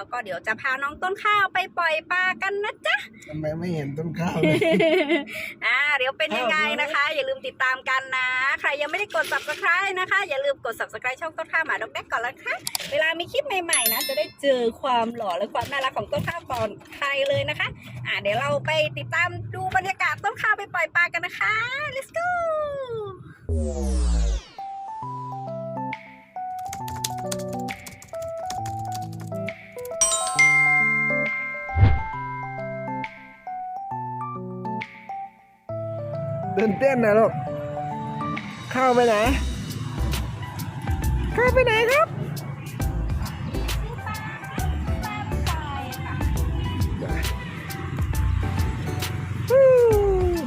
แล้วก็เดี๋ยวจะพาน้องต้นข้าวไปปล่อยปลากันนะจ๊ะทำไมไม่เห็นต้นข้าวเลย อ่าเดี๋ยวเป็นยังไงนะคะ อย่าลืมติดตามกันนะ ใครยังไม่ได้กด subscribe นะคะ อย่าลืมกด subscribe ช่องต้นข้าวหมาดอกแดกก่อนละค่ะเวลามีคลิปใหม่ๆนะจะได้เจอความหล่อและความน่ารักของต้นข้าวก่อนใครเลยนะคะ อ่าเดี๋ยวเราไปติดตามดูบรรยากาศต้นข้าวไปปล่อยปลากันนะคะ let's go ตื่นเต้นนะลูกข้าวไปไหนข้าวไปไหนครับ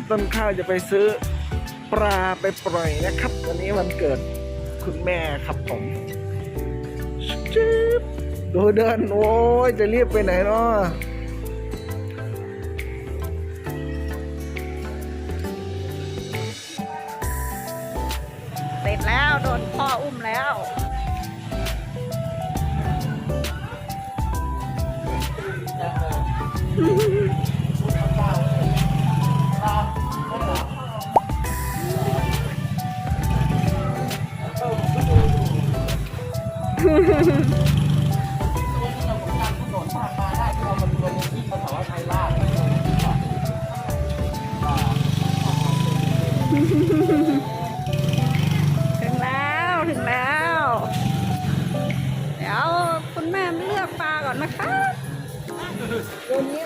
ต้นข้าวจะไปซื้อปลาไปปล่อยนะครับ วันนี้วันเกิดคุณแม่ครับผมจึ๊บดูเดิน โอ้ยจะรีบไปไหนเนาะ ร็จแล้วโดนพ่ออุ้มแล้วถึ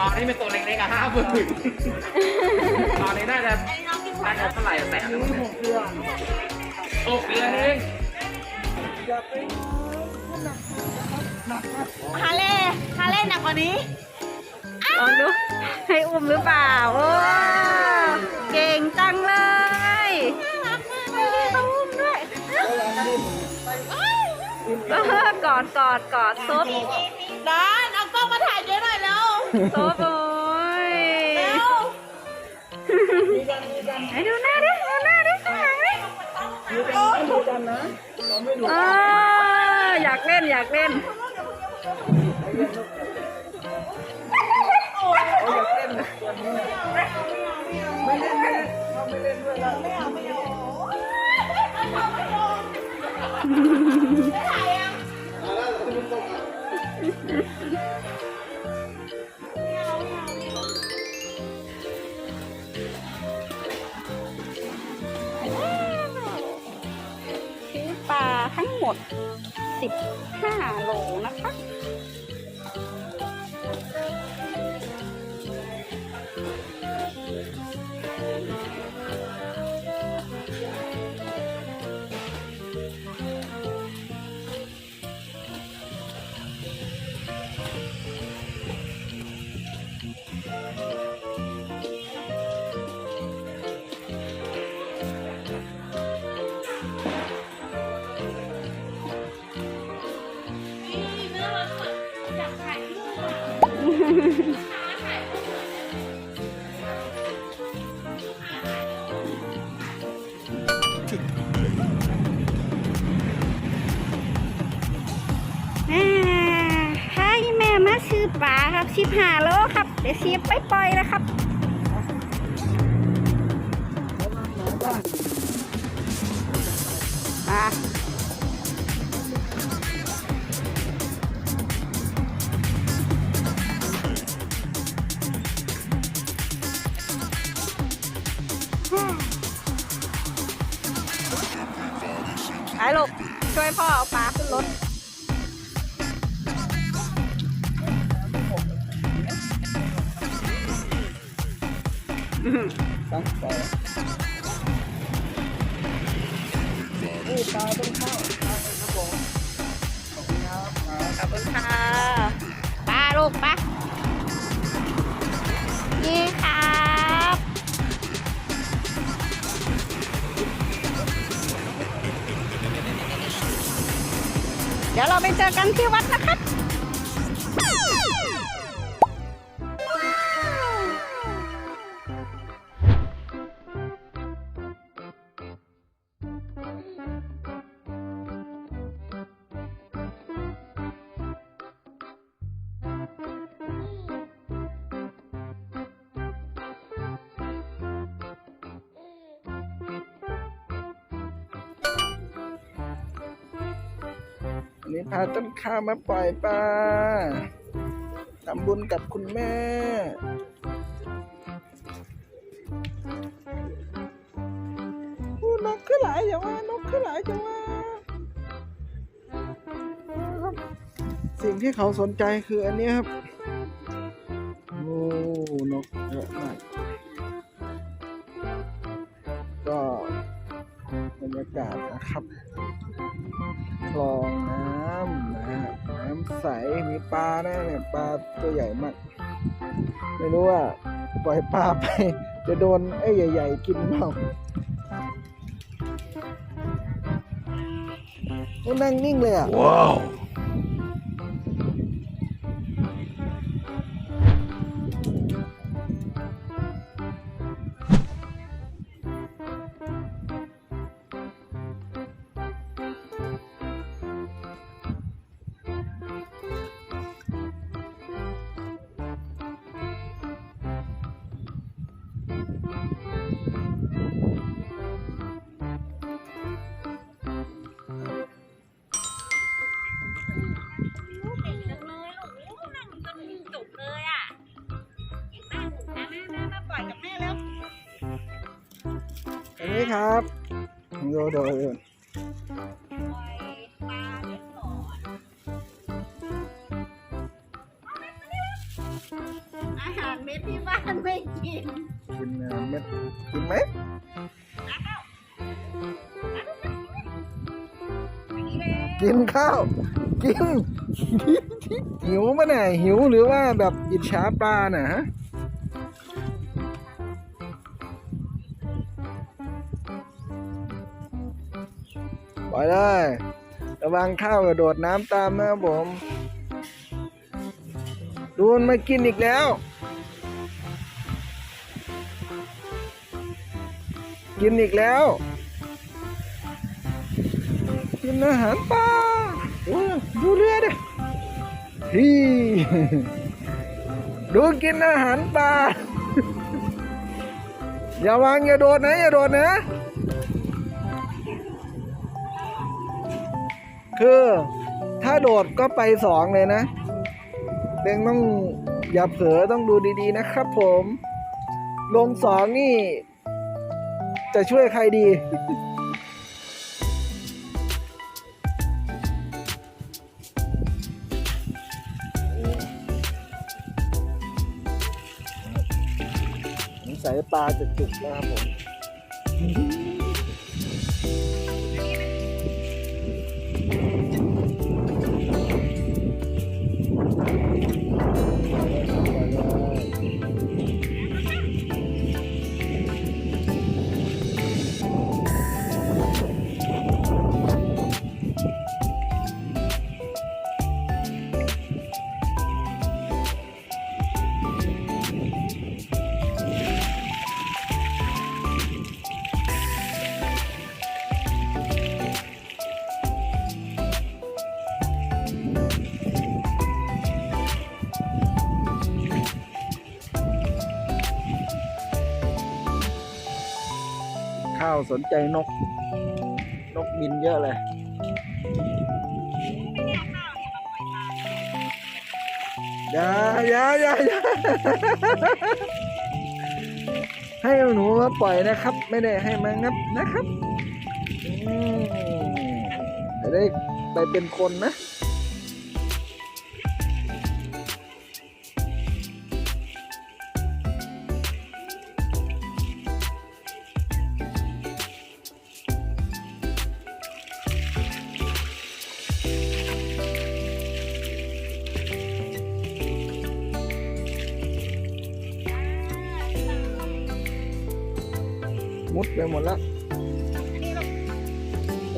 ตอนนี้เป็นตัวเล็กๆอะห้าหมื่นตอนนี้น่าจะน่าจะเท่าไหร่แสนหกเดือนหกเดือนเองฮาเล่ฮาเล่หนักกว่านี้ลองดูให้อุ้มหรือเปล่า โอ้เก่งจังเลยน่ารักมากเลยต้องอุ้มด้วยเออกอดกอดกอดซบดานเน่อยเร็วซบโอ้ยไหนดูหน้าดิดูหน้าดิข้างหลังดิเอออยากเล่นอยากเล่นซื้อ ด 15 โลนะคะอย ปลาครับสิบหาโลครับ เดี๋ยวซีไปปล่อยแล้วครับมาไปลูกช่วยพ่อเอาปลาขึ้นรถ ตั้งต่อนี่ปลาต้นข้าวครับผมขอบคุณครับขอบคุณค่ะป้าลูกป้านี่ครับเดี๋ยวเราไปเจอกันที่วัดนะครับ นี้พาต้นข้าวมาปล่อยปลาทำบุญกับคุณแม่อู้นกขึ้นหลายอย่างว่านกขึ้นหลายจังว่าสิ่งที่เขาสนใจคืออันนี้ครับ โอ้นกเยอะมากก็ รรยากาศนะครับคลองน้ำนะฮะน้ำใสมีปลานะเนี่ยปลาตัวใหญ่มาก ไม่รู้ว่าปล่อยปลาไป จะโดนไอ้ใหญ่ ๆ กินเปล่าโอ้นั่งนิ่งเลยอะว้าว ครับโยโดยปล่อยปลาไว้ก่อนอาหารเม็ดที่บ้านไม่กิน กินน้ำเม็ดกินไหมกินข้าว กินหิวปะเนี่ยหิวหรือว่าแบบอิจฉาปลาน่ะฮะ ปล่อยเลยระวังข้าวกระโดดน้ำตามนะครับผม ดูมันมากินอีกแล้ว กินอีกแล้ว กินอาหารปลาดูเรือดิฮีดูกินอาหารปลาอย่าวางอย่าโดดนะอย่าโดดนะ คือถ้าโดดก็ไปสองเลยนะเด็งต้องอย่าเผลอต้องดูดีๆนะครับผม ลงสองนี่ จะช่วยใครดีสงสัยปลาจะจุกนะครับผม สนใจนก นกบินเยอะเลยอย่าอย่าอย่าอย่าให้หนูมาปล่อยนะครับ ไม่ได้ให้มางับนะครับจะได้ไปเป็นคนนะ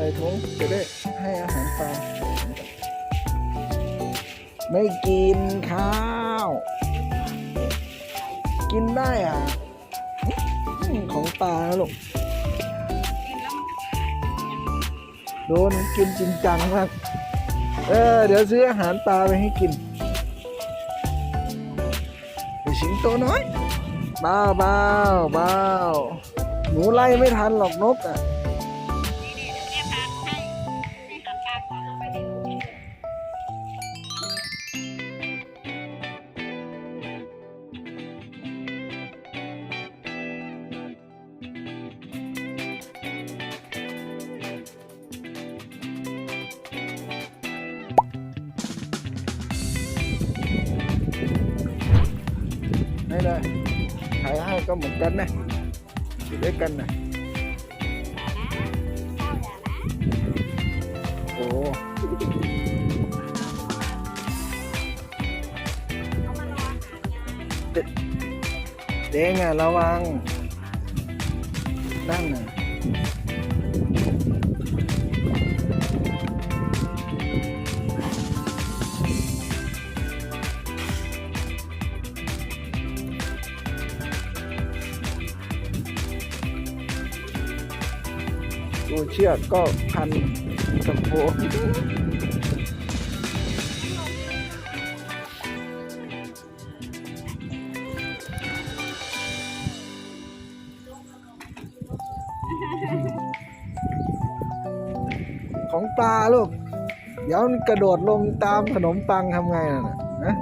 ใส่ถุงจะได้ให้อาหารปลาไม่กินข้าว กินได้อะ ของปลาลูกกินแล้วมันก็โดนกินจริงจังมาก เออ เดี๋ยวซื้ออาหารปลาไปให้กินไอสิงโตน้อยเบ้าเบ้าเบ้าหนูไล่ไม่ทันหรอกนกอะ ก็เหมือนกันนะอยู่ด้วยกันนะโอ้เด้งอะระวังนั่นน่ะ เชือกก็พันกับโพของปลาลูก เดี๋ยวมันกระโดดลงตามขนมปังทำไงน่ะนะ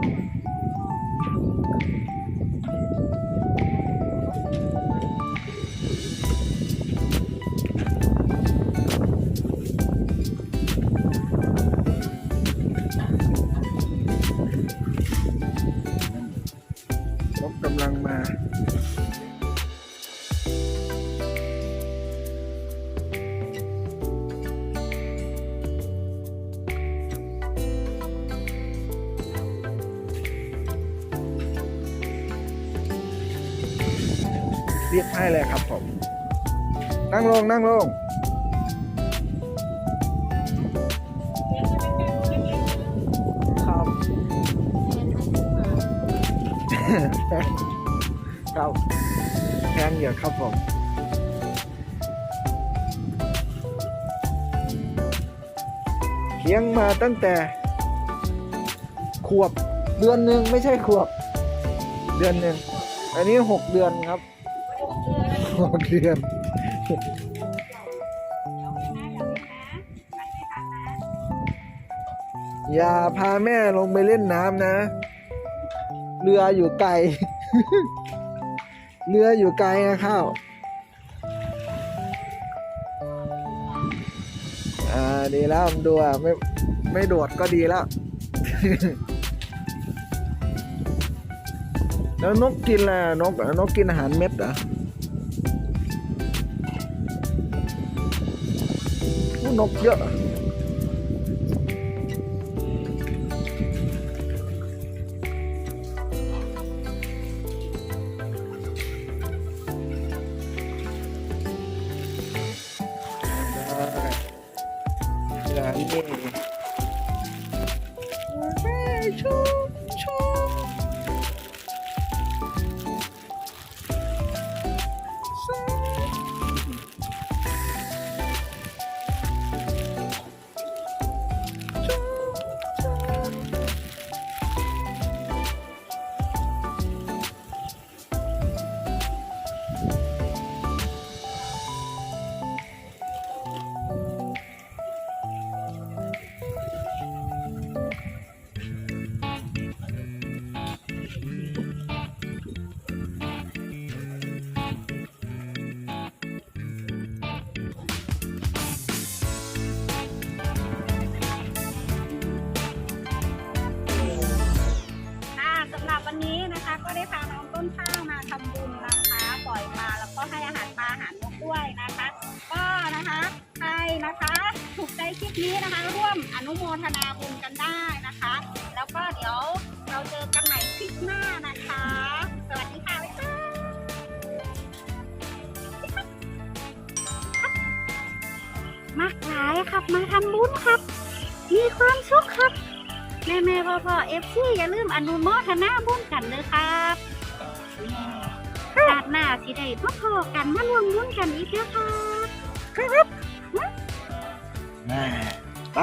นั่งลงนั่งลงครับครับแพงอยู่ครับผมเลี้ยงมาตั้งแต่ ขวบเดือนหนึ่งไม่ใช่ขวบ เดือนหนึ่งอันนี้หกเดือนครับหกเดือน อย่าพาแม่ลงไปเล่นน้ำนะ เรืออยู่ไกล เรืออยู่ไกลนะข้าวอ่าดีแล้วดูอะไม่ไม่โดดก็ดีแล้ว แล้วนกกินอะไรอะนกนกกินอาหารเม็ดเหรอนกเยอะ นุโมทนาบุญกันได้นะคะ แล้วก็เดี๋ยวเราเจอกันใหม่คลิปหน้านะคะ สวัสดีค่ะบ๊ายบายมากหลายครับมาทำบุญครับ มีความสุขครับ แม่แม่พ่อพ่อเอฟซีอย่าลืมอนุโมทนาบุญกันเลยครับชาติหน้าสิได้พ่อพ่อกันมารวมบุญกันอีกแล้วครับแม่ไป